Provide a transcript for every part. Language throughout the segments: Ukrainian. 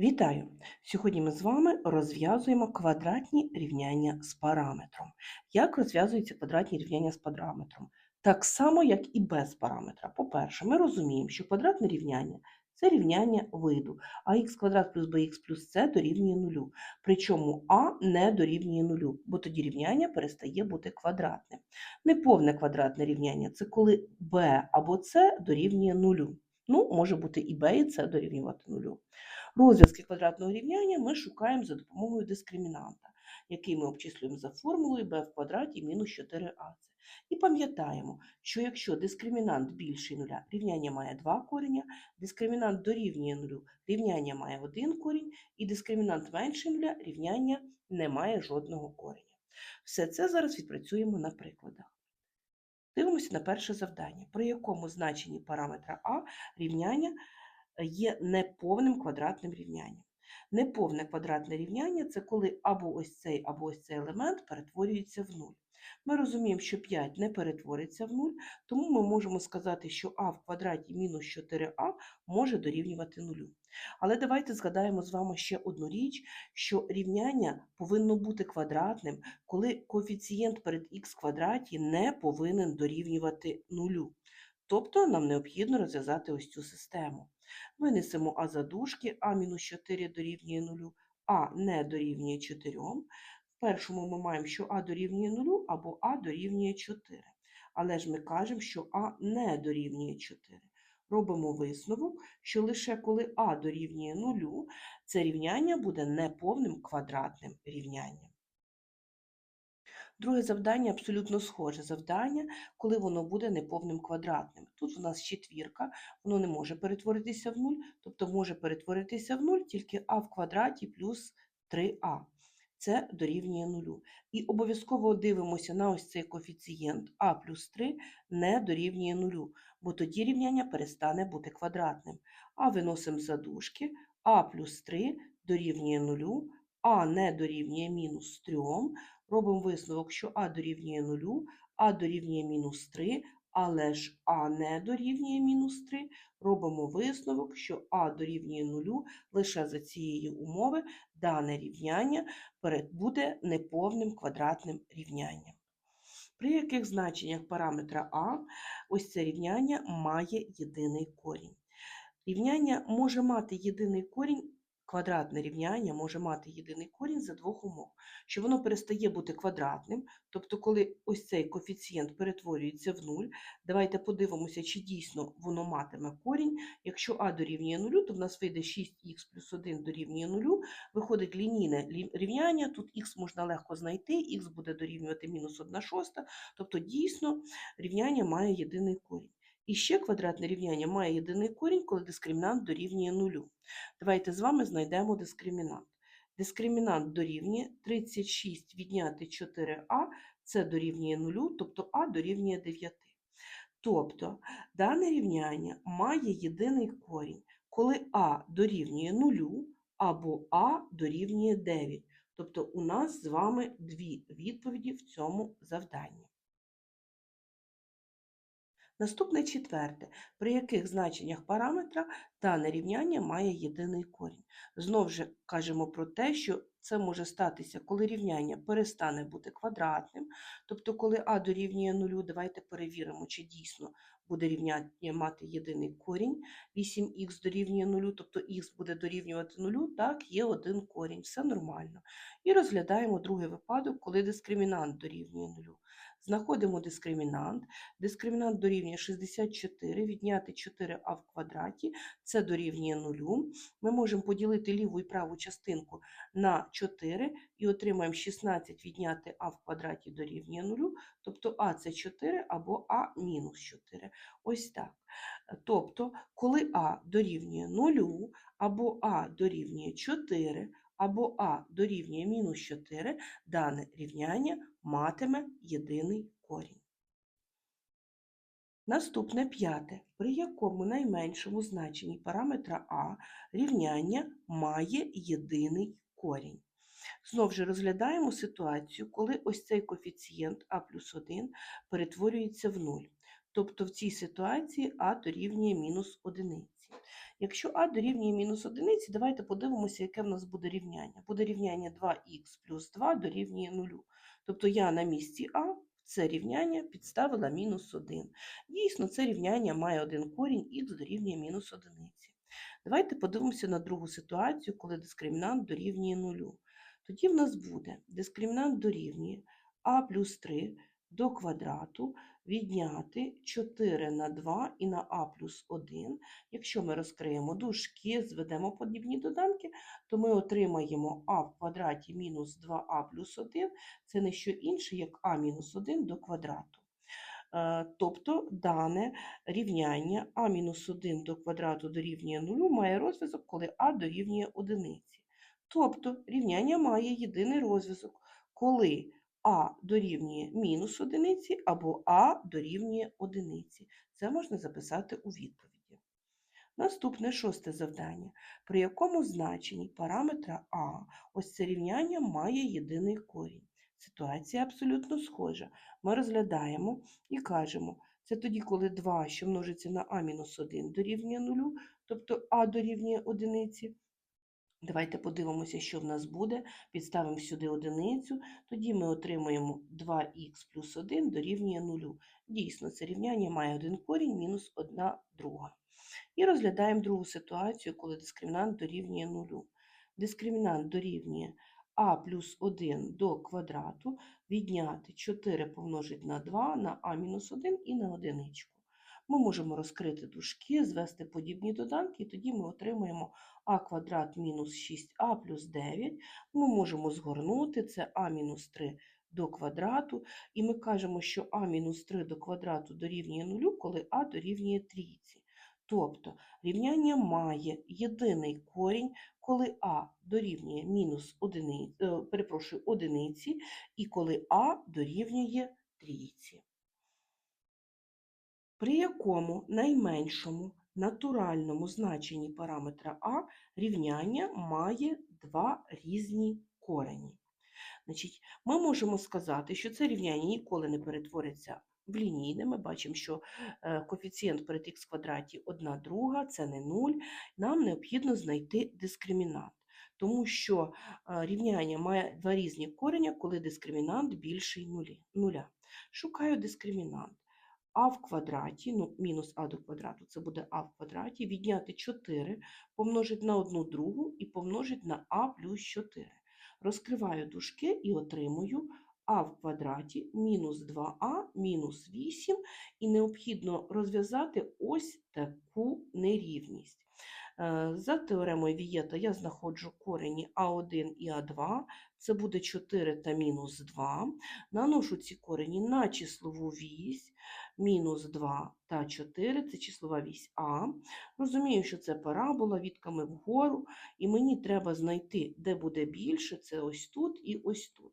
Вітаю! Сьогодні ми з вами розв'язуємо квадратні рівняння з параметром. Як розв'язуються квадратні рівняння з параметром? Так само, як і без параметра. По-перше, ми розуміємо, що квадратне рівняння це рівняння виду, а х квадрат плюс bx плюс c дорівнює нулю. Причому а не дорівнює нулю, бо тоді рівняння перестає бути квадратним. Неповне квадратне рівняння це коли b або c дорівнює нулю. Ну, може бути і b, і c дорівнювати нулю. Розв'язки квадратного рівняння ми шукаємо за допомогою дискримінанта, який ми обчислюємо за формулою b в квадраті мінус 4ac. І пам'ятаємо, що якщо дискримінант більший нуля, рівняння має 2 кореня, дискримінант дорівнює нулю, рівняння має 1 корінь, і дискримінант менший нуля, рівняння не має жодного кореня. Все це зараз відпрацюємо на прикладах. Дивимося на перше завдання, при якому значенні параметра А рівняння є неповним квадратним рівнянням. Неповне квадратне рівняння це коли або ось цей, або ось цей елемент перетворюється в нуль. Ми розуміємо, що 5 не перетвориться в нуль, тому ми можемо сказати, що а в квадраті мінус 4а може дорівнювати нулю. Але давайте згадаємо з вами ще одну річ, що рівняння повинно бути квадратним, коли коефіцієнт перед х квадраті не повинен дорівнювати нулю. Тобто нам необхідно розв'язати ось цю систему. Винесемо а за дужки, а мінус 4 дорівнює 0, а не дорівнює 4. Першому ми маємо, що а дорівнює 0 або а дорівнює 4. Але ж ми кажемо, що а не дорівнює 4. Робимо висновок, що лише коли а дорівнює 0, це рівняння буде неповним квадратним рівнянням. Друге завдання абсолютно схоже завдання, коли воно буде неповним квадратним. Тут у нас четвірка, воно не може перетворитися в нуль, тобто може перетворитися в нуль тільки а в квадраті плюс 3а. Це дорівнює нулю. І обов'язково дивимося на ось цей коефіцієнт а плюс 3 не дорівнює нулю, бо тоді рівняння перестане бути квадратним. А виносимо за дужки, а плюс 3 дорівнює нулю, а не дорівнює мінус 3, робимо висновок, що а дорівнює 0, а дорівнює мінус 3, але ж а не дорівнює мінус 3, робимо висновок, що а дорівнює 0 лише за цієї умови дане рівняння буде неповним квадратним рівнянням. При яких значеннях параметра А ось це рівняння має єдиний корінь. Рівняння може мати єдиний корінь Квадратне рівняння може мати єдиний корінь за двох умов, що воно перестає бути квадратним, тобто, коли ось цей коефіцієнт перетворюється в нуль, давайте подивимося, чи дійсно воно матиме корінь. Якщо а дорівнює нулю, то в нас вийде 6х плюс 1 дорівнює нулю, виходить лінійне рівняння, тут х можна легко знайти, х буде дорівнювати мінус 1 шоста, тобто дійсно рівняння має єдиний корінь. І ще квадратне рівняння має єдиний корінь, коли дискримінант дорівнює нулю. Давайте з вами знайдемо дискримінант. Дискримінант дорівнює 36 відняти 4а, це дорівнює нулю, тобто а дорівнює 9. Тобто дане рівняння має єдиний корінь, коли а дорівнює нулю або а дорівнює 9. Тобто у нас з вами дві відповіді в цьому завданні. Наступне четверте, при яких значеннях параметра дане рівняння має єдиний корінь. Знову ж кажемо про те, що це може статися, коли рівняння перестане бути квадратним, тобто, коли а дорівнює нулю, давайте перевіримо, чи дійсно буде рівняння мати єдиний корінь, 8х дорівнює нулю, тобто х буде дорівнювати нулю, так, є один корінь, все нормально. І розглядаємо другий випадок, коли дискримінант дорівнює нулю. Знаходимо дискримінант. Дискримінант дорівнює 64, відняти 4а в квадраті, це дорівнює 0. Ми можемо поділити ліву і праву частинку на 4 і отримаємо 16 відняти а в квадраті дорівнює 0, тобто а це 4 або а мінус 4. Ось так. Тобто, коли а дорівнює 0, або а дорівнює 4, або а дорівнює мінус 4, дане рівняння матиме єдиний корінь. Наступне п'яте, при якому найменшому значенні параметра а рівняння має єдиний корінь. Знову ж розглядаємо ситуацію, коли ось цей коефіцієнт а плюс 1 перетворюється в 0. Тобто в цій ситуації а дорівнює мінус одиниці. Якщо а дорівнює мінус одиниці, давайте подивимося, яке в нас буде рівняння. Буде рівняння 2х плюс 2 дорівнює 0. Тобто я на місці а це рівняння підставила мінус 1. Дійсно, це рівняння має один корінь, х дорівнює мінус одиниці. Давайте подивимося на другу ситуацію, коли дискримінант дорівнює 0. Тоді в нас буде дискримінант дорівнює а плюс 3 до квадрату відняти 4 на 2 і на а плюс 1. Якщо ми розкриємо дужки, зведемо подібні доданки, то ми отримаємо а в квадраті мінус 2а плюс 1. Це не що інше, як а мінус 1 до квадрату. Е, Тобто дане рівняння а мінус 1 до квадрату дорівнює 0 має розв'язок, коли а дорівнює 1. Тобто рівняння має єдиний розв'язок, коли а дорівнює мінус одиниці або а дорівнює одиниці. Це можна записати у відповіді. Наступне шосте завдання, при якому значенні параметра а ось це рівняння має єдиний корінь. Ситуація абсолютно схожа. Ми розглядаємо і кажемо, це тоді, коли 2, що множиться на а-1 дорівнює 0, тобто а дорівнює одиниці. Давайте подивимося, що в нас буде. Підставимо сюди одиницю, тоді ми отримуємо 2х плюс 1 дорівнює 0. Дійсно, це рівняння має один корінь мінус 1 друга. І розглядаємо другу ситуацію, коли дискримінант дорівнює 0. Дискримінант дорівнює а плюс 1 до квадрату, відняти 4 помножити на 2 на а мінус 1 і на одиничку. Ми можемо розкрити дужки, звести подібні доданки, і тоді ми отримаємо а квадрат мінус 6а плюс 9. Ми можемо згорнути, це а мінус 3 до квадрату, і ми кажемо, що а мінус 3 до квадрату дорівнює 0, коли а дорівнює трійці. Тобто рівняння має єдиний корінь, коли а дорівнює мінус одиниці, перепрошую, одиниці, і коли а дорівнює трійці при якому найменшому натуральному значенні параметра а рівняння має два різні корені. Значить, Ми можемо сказати, що це рівняння ніколи не перетвориться в лінійне. Ми бачимо, що е, коефіцієнт перед х квадраті 1 друга, це не 0. Нам необхідно знайти дискримінант. Тому що е, рівняння має два різні корення, коли дискримінант більший нуля. Шукаю дискримінант а в квадраті, ну, мінус а до квадрату, це буде а в квадраті, відняти 4, помножити на 1 другу і помножити на а плюс 4. Розкриваю дужки і отримую а в квадраті мінус 2а мінус 8, і необхідно розв'язати ось таку нерівність. Е, за теоремою Вієта я знаходжу корені А1 і А2, це буде 4 та мінус 2. Наношу ці корені на числову вісь, мінус 2 та 4, це числова вісь А. Розумію, що це парабола відками вгору, і мені треба знайти, де буде більше, це ось тут і ось тут.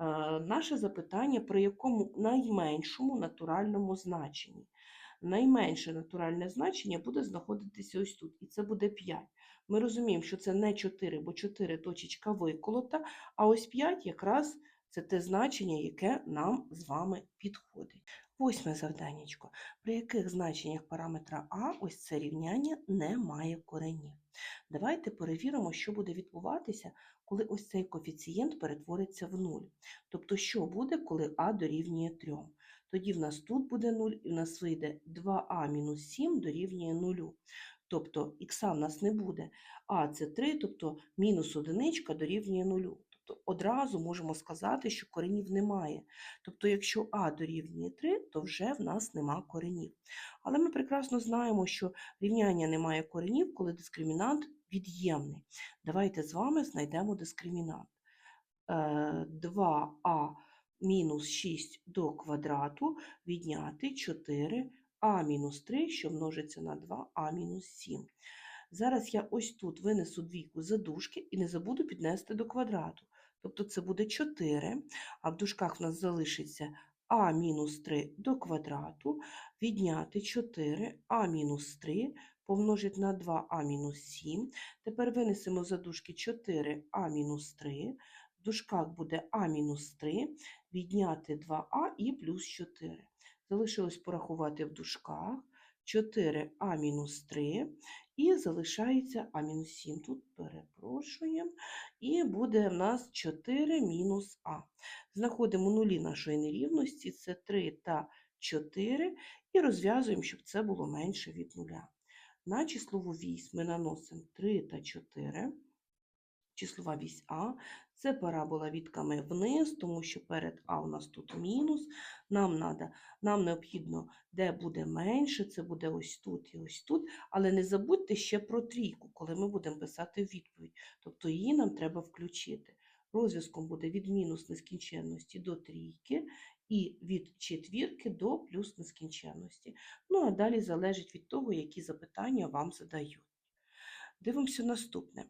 Е, наше запитання, при якому найменшому натуральному значенні найменше натуральне значення буде знаходитися ось тут, і це буде 5. Ми розуміємо, що це не 4, бо 4 точечка виколота, а ось 5 якраз це те значення, яке нам з вами підходить. Восьме завданнячко. При яких значеннях параметра А ось це рівняння не має коренів. Давайте перевіримо, що буде відбуватися, коли ось цей коефіцієнт перетвориться в 0. Тобто, що буде, коли А дорівнює 3. Тоді в нас тут буде 0, і в нас вийде 2а мінус 7 дорівнює 0. Тобто х в нас не буде, а це 3, тобто мінус одиничка дорівнює 0. Тобто одразу можемо сказати, що коренів немає. Тобто, якщо а дорівнює 3, то вже в нас нема коренів. Але ми прекрасно знаємо, що рівняння немає коренів, коли дискримінант від'ємний. Давайте з вами знайдемо дискримінант. 2а е, мінус 6 до квадрату відняти 4 а мінус 3, що множиться на 2а мінус 7. Зараз я ось тут винесу двійку за дужки і не забуду піднести до квадрату. Тобто це буде 4, а в дужках в нас залишиться а мінус 3 до квадрату, відняти 4 а мінус 3 помножити на 2а мінус 7. Тепер винесемо за дужки 4 а мінус 3, в дужках буде а мінус 3, відняти 2а і плюс 4. Залишилось порахувати в дужках 4а мінус 3 І залишається а мінус 7. Тут перепрошуємо. І буде в нас 4 мінус а. Знаходимо нулі нашої нерівності, це 3 та 4, і розв'язуємо, щоб це було менше від нуля. На числову вісь ми наносимо 3 та 4. Числова вісь А. Це парабола відками вниз, тому що перед А у нас тут мінус. Нам, надо, нам необхідно, де буде менше, це буде ось тут і ось тут. Але не забудьте ще про трійку, коли ми будемо писати відповідь. Тобто її нам треба включити. Розв'язком буде від мінус нескінченності до трійки і від четвірки до плюс нескінченності. Ну, а далі залежить від того, які запитання вам задають. Дивимося наступне.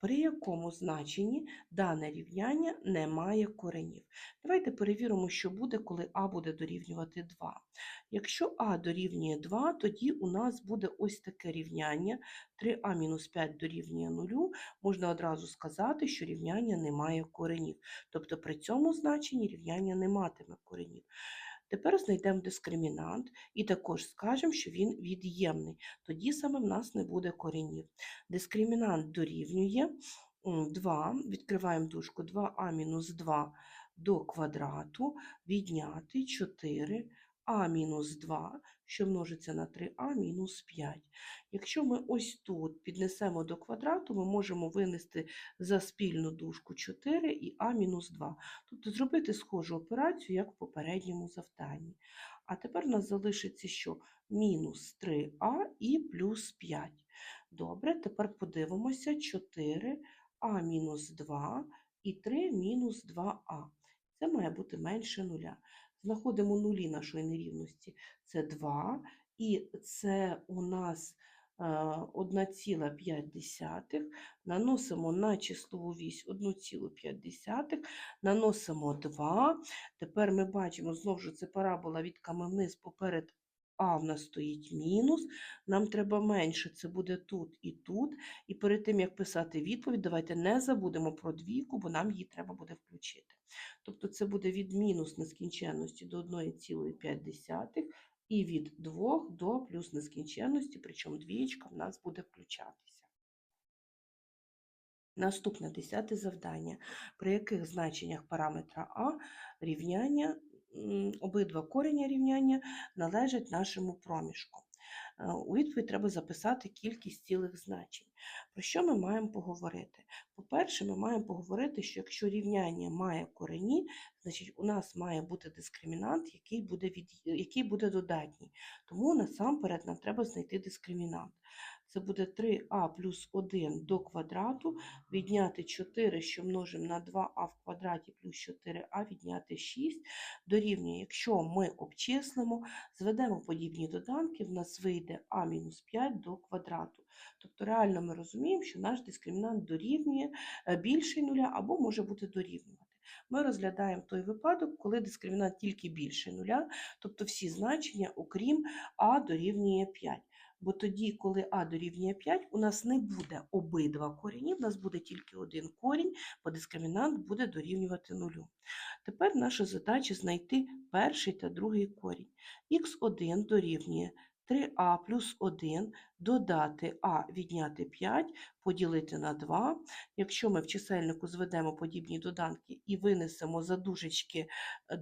При якому значенні дане рівняння не має коренів? Давайте перевіримо, що буде, коли а буде дорівнювати 2. Якщо а дорівнює 2, тоді у нас буде ось таке рівняння. 3а мінус 5 дорівнює 0. Можна одразу сказати, що рівняння не має коренів. Тобто при цьому значенні рівняння не матиме коренів. Тепер знайдемо дискримінант і також скажемо, що він від'ємний. Тоді саме в нас не буде коренів. Дискримінант дорівнює 2, відкриваємо дужку 2а мінус 2 до квадрату, відняти 4 а мінус 2, що множиться на 3а мінус 5. Якщо ми ось тут піднесемо до квадрату, ми можемо винести за спільну дужку 4 і а мінус 2. Тобто зробити схожу операцію, як в попередньому завданні. А тепер у нас залишиться що? Мінус 3а і плюс 5. Добре, тепер подивимося 4 а мінус 2 і 3 мінус 2а. Це має бути менше нуля. Знаходимо нулі нашої нерівності. Це 2, і це у нас е, 1,5. Наносимо на числову вісь 1,5, наносимо 2. Тепер ми бачимо, знову ж це парабола від вниз поперед а в нас стоїть мінус, нам треба менше, це буде тут і тут. І перед тим, як писати відповідь, давайте не забудемо про двійку, бо нам її треба буде включити. Тобто це буде від мінус нескінченності до 1,5 і від 2 до плюс нескінченності, причому двієчка в нас буде включатися. Наступне десяте завдання, при яких значеннях параметра А рівняння обидва корення рівняння належать нашому проміжку. Е, у відповідь треба записати кількість цілих значень. Про що ми маємо поговорити? По-перше, ми маємо поговорити, що якщо рівняння має корені, значить у нас має бути дискримінант, який буде від... який буде додатній. Тому насамперед нам треба знайти дискримінант. Це буде 3а плюс 1 до квадрату, відняти 4, що множимо на 2а в квадраті плюс 4а, відняти 6. Дорівнює, якщо ми обчислимо, зведемо подібні доданки, в нас вийде а мінус 5 до квадрату. Тобто реально ми розуміємо, що наш дискримінант дорівнює е, більший нуля або може бути дорівнювати. Ми розглядаємо той випадок, коли дискримінант тільки більше нуля, тобто всі значення, окрім а дорівнює 5. Бо тоді, коли а дорівнює 5, у нас не буде обидва корінів, у нас буде тільки один корінь, бо дискримінант буде дорівнювати нулю. Тепер наша задача знайти перший та другий корінь. Х1 дорівнює 3а плюс 1 додати а відняти 5, поділити на 2. Якщо ми в чисельнику зведемо подібні доданки і винесемо за дужечки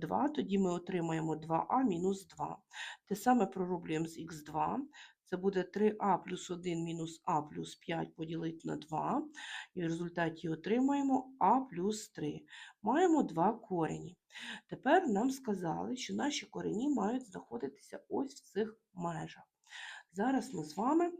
2, тоді ми отримаємо 2а мінус 2. Те саме пророблюємо з х2. Це буде 3а плюс 1 мінус а плюс 5 поділити на 2. І в результаті отримаємо а плюс 3. Маємо два корені. Тепер нам сказали, що наші корені мають знаходитися ось в цих межах. Зараз ми з вами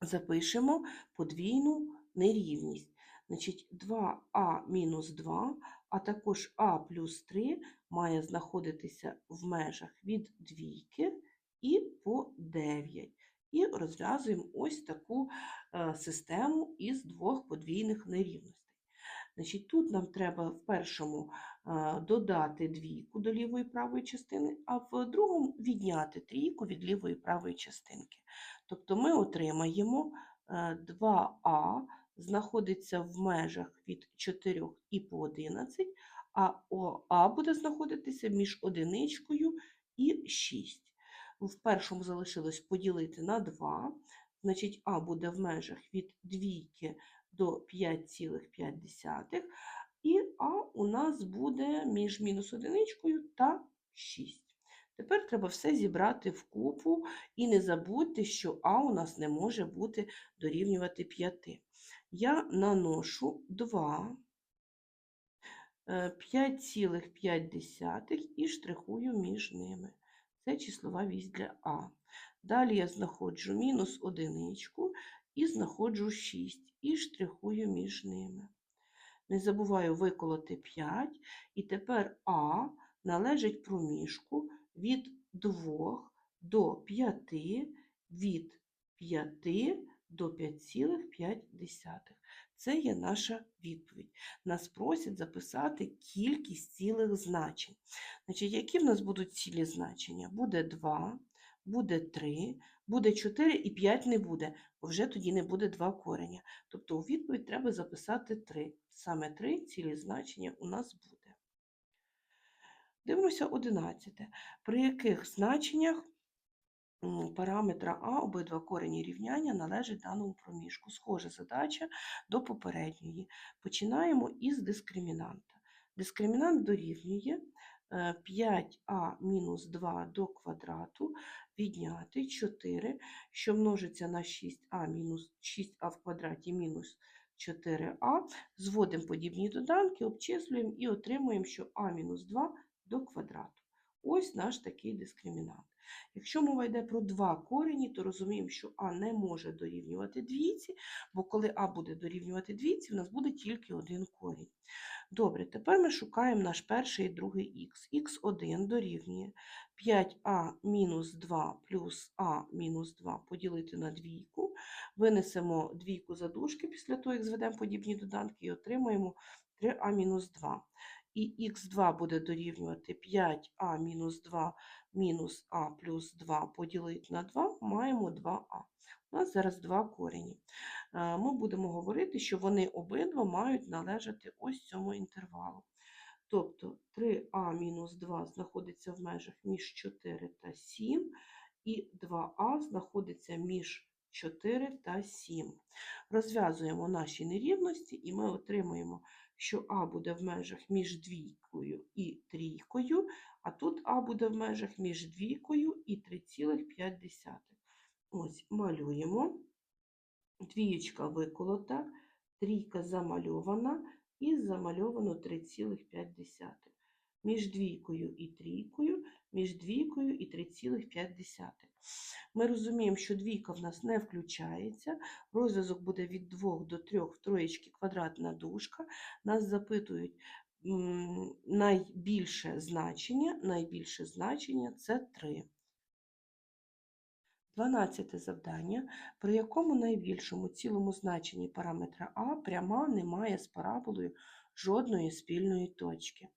запишемо подвійну нерівність. Значить, 2а мінус 2, а також а плюс 3 має знаходитися в межах від двійки і по 9. І розв'язуємо ось таку е, систему із двох подвійних нерівностей. Значить, Тут нам треба в першому е, додати двійку до лівої правої частини, а в другому відняти трійку від лівої правої частинки. Тобто ми отримаємо 2а е, знаходиться в межах від 4 і по 11, а ОА буде знаходитися між одиничкою і 6 в першому залишилось поділити на 2. Значить, А буде в межах від 2 до 5,5. І А у нас буде між мінус одиничкою та 6. Тепер треба все зібрати в купу і не забудьте, що А у нас не може бути дорівнювати 5. Я наношу 2, е, 5,5 і штрихую між ними. Це числова вісь для А. Далі я знаходжу мінус одиничку і знаходжу 6 і штрихую між ними. Не забуваю виколоти 5, і тепер А належить проміжку від 2 до 5, від 5 до 5,5. Це є наша відповідь. Нас просять записати кількість цілих значень. Значить, які в нас будуть цілі значення? Буде 2, буде 3, буде 4 і 5 не буде, бо вже тоді не буде 2 кореня. Тобто у відповідь треба записати 3. Саме 3 цілі значення у нас буде. Дивимося 11. При яких значеннях параметра А обидва корені рівняння належать даному проміжку. Схожа задача до попередньої. Починаємо із дискримінанта. Дискримінант дорівнює е, 5а мінус 2 до квадрату відняти 4, що множиться на 6а мінус 6а в квадраті мінус 4а. Зводимо подібні доданки, обчислюємо і отримуємо, що а мінус 2 до квадрату. Ось наш такий дискримінант. Якщо мова йде про два корені, то розуміємо, що А не може дорівнювати двійці, бо коли А буде дорівнювати двійці, в нас буде тільки один корінь. Добре, тепер ми шукаємо наш перший і другий х. х1 дорівнює 5а мінус 2 плюс а мінус 2 поділити на двійку. Винесемо двійку за дужки після того, як зведемо подібні доданки, і отримаємо 3а мінус 2 і х2 буде дорівнювати 5а мінус 2 мінус а плюс 2 поділити на 2, маємо 2а. У нас зараз два корені. Е, Ми будемо говорити, що вони обидва мають належати ось цьому інтервалу. Тобто 3а мінус 2 знаходиться в межах між 4 та 7, і 2а знаходиться між 4 та 7. Розв'язуємо наші нерівності, і ми отримуємо що А буде в межах між двійкою і трійкою, а тут А буде в межах між двійкою і 3,5. Ось, малюємо. Двієчка виколота, трійка замальована і замальовано 3,5. Між двійкою і трійкою, між двійкою і 3,5. Ми розуміємо, що двійка в нас не включається, розв'язок буде від 2 до 3 в троєчки квадратна дужка. Нас запитують найбільше значення, найбільше значення це 3. 12 завдання, при якому найбільшому цілому значенні параметра А пряма не має з параболою жодної спільної точки.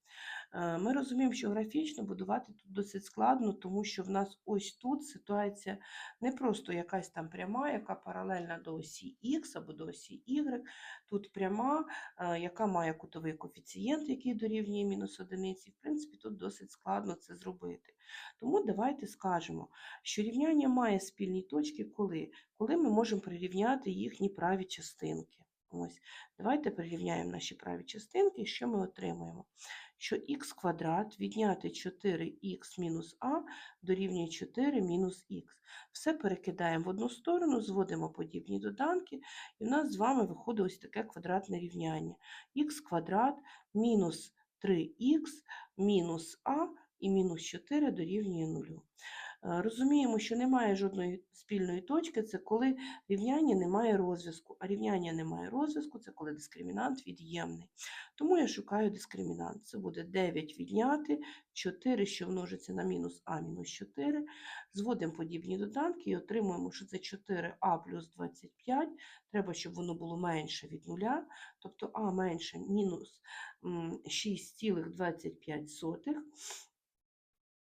Е, Ми розуміємо, що графічно будувати тут досить складно, тому що в нас ось тут ситуація не просто якась там пряма, яка паралельна до осі Х або до осі Y. Тут пряма, е, яка має кутовий коефіцієнт, який дорівнює мінус одиниці. В принципі, тут досить складно це зробити. Тому давайте скажемо, що рівняння має спільні точки, коли? Коли ми можемо прирівняти їхні праві частинки. Ось, Давайте прирівняємо наші праві частинки, що ми отримаємо? Що х квадрат відняти 4х мінус а дорівнює 4 мінус х. Все перекидаємо в одну сторону, зводимо подібні доданки, і в нас з вами виходить ось таке квадратне рівняння. х квадрат мінус 3х мінус а і мінус 4 дорівнює 0. Розуміємо, що немає жодної спільної точки, це коли рівняння не має розв'язку, а рівняння не має розв'язку це коли дискримінант від'ємний. Тому я шукаю дискримінант. Це буде 9 відняти, 4, що множиться на мінус а мінус 4. Зводимо подібні доданки і отримуємо, що це 4а плюс 25. Треба, щоб воно було менше від нуля, тобто а менше мінус 6,25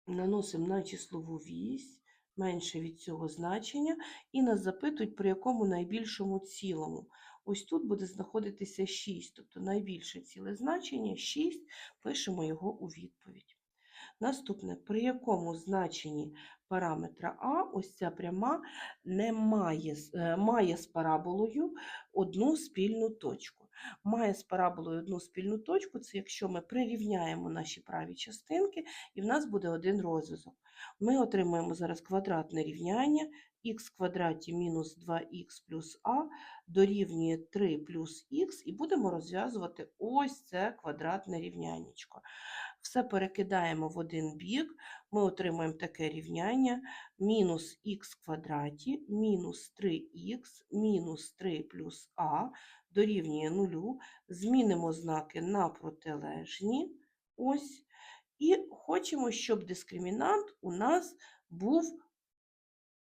наносимо на числову вісь, менше від цього значення, і нас запитують, при якому найбільшому цілому. Ось тут буде знаходитися 6, тобто найбільше ціле значення 6, пишемо його у відповідь. Наступне, при якому значенні параметра А ось ця пряма не має, е, має з параболою одну спільну точку. Має з параболою одну спільну точку, це якщо ми прирівняємо наші праві частинки, і в нас буде один розв'язок. Ми отримаємо зараз квадратне рівняння х квадраті мінус 2х плюс а дорівнює 3 плюс х, і будемо розв'язувати ось це квадратне рівняннячко. Все перекидаємо в один бік, ми отримаємо таке рівняння мінус х квадраті мінус 3х мінус 3 плюс а дорівнює 0, змінимо знаки на протилежні. Ось. І хочемо, щоб дискримінант у нас був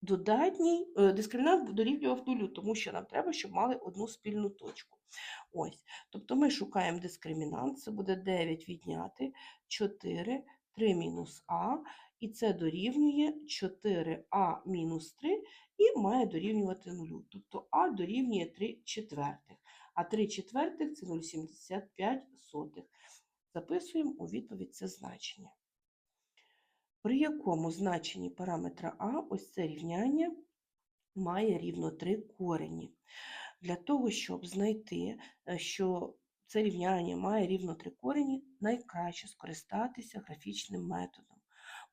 додатній, е, дискримінант дорівнював нулю, тому що нам треба, щоб мали одну спільну точку. Ось. Тобто ми шукаємо дискримінант, це буде 9 відняти 4, 3 мінус а, і це дорівнює 4а мінус 3 і має дорівнювати нулю. Тобто а дорівнює 3 четвертих, а 3 четвертих це 0,75. Записуємо у відповідь це значення. При якому значенні параметра А ось це рівняння має рівно 3 корені. Для того, щоб знайти, е, що це рівняння має рівно 3 корені, найкраще скористатися графічним методом.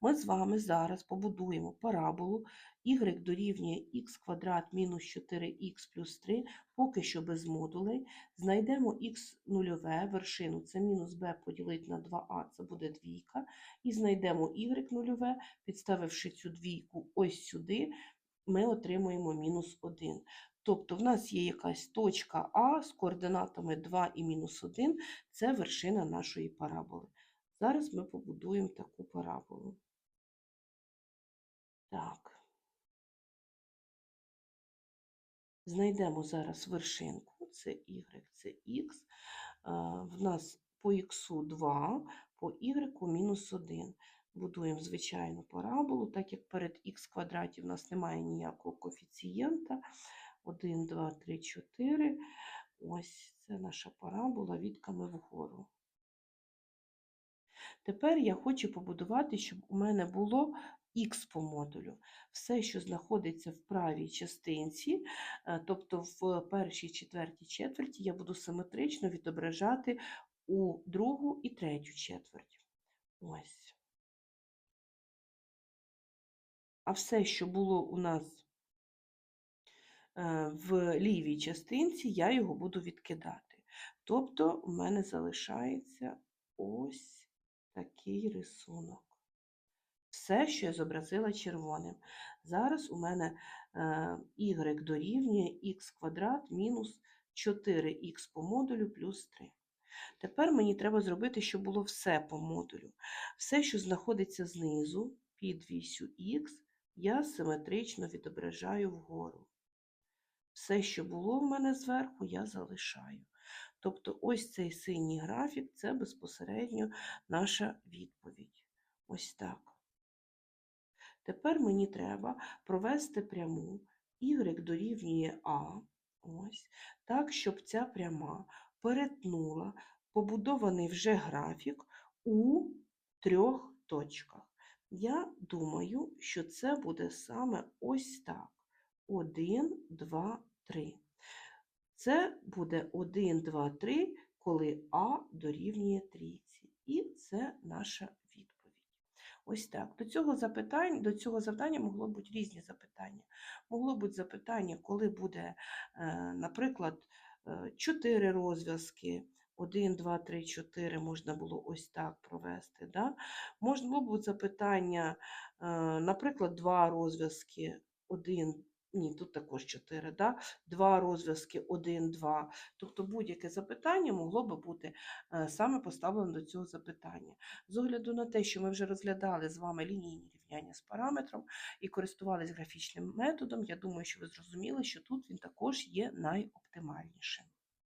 Ми з вами зараз побудуємо параболу y дорівнює х квадрат мінус 4х плюс 3, поки що без модулей. Знайдемо х нульове вершину, це мінус b поділити на 2а, це буде двійка. І знайдемо y нульове, підставивши цю двійку ось сюди, ми отримуємо мінус 1. Тобто в нас є якась точка А з координатами 2 і мінус 1, це вершина нашої параболи. Зараз ми побудуємо таку параболу. Так. Знайдемо зараз вершинку, це y, це х. В нас по х 2, по y мінус 1. Будуємо звичайну параболу, так як перед х квадраті в нас немає ніякого коефіцієнта. 1, 2, 3, 4. Ось це наша парабола відками вгору. Тепер я хочу побудувати, щоб у мене було х по модулю. Все, що знаходиться в правій частинці, е, тобто в першій четвертій четверті, я буду симетрично відображати у другу і третю четверть. Ось. А все, що було у нас е, в лівій частинці, я його буду відкидати. Тобто, у мене залишається ось такий рисунок. Все, що я зобразила червоним. Зараз у мене е, y дорівнює х квадрат мінус 4х по модулю плюс 3. Тепер мені треба зробити, щоб було все по модулю. Все, що знаходиться знизу під вісю х, я симетрично відображаю вгору. Все, що було в мене зверху, я залишаю. Тобто ось цей синій графік це безпосередньо наша відповідь. Ось так. Тепер мені треба провести пряму y дорівнює А, ось, так, щоб ця пряма перетнула побудований вже графік у трьох точках. Я думаю, що це буде саме ось так. 1, 2, 3. Це буде 1, 2, 3, коли А дорівнює трійці. І це відповідь. Ось так. До цього запитання, до цього завдання могло бути різні запитання. Могло бути запитання, коли буде, е, наприклад, 4 розв'язки. 1, 2, 3, 4 можна було ось так провести. Да? Можна було б запитання, е, наприклад, два розв'язки, 1, ні, тут також 4, да? два розв'язки 1, 2. Тобто будь-яке запитання могло би бути е, саме поставлено до цього запитання. З огляду на те, що ми вже розглядали з вами лінійні рівняння з параметром і користувалися графічним методом, я думаю, що ви зрозуміли, що тут він також є найоптимальнішим.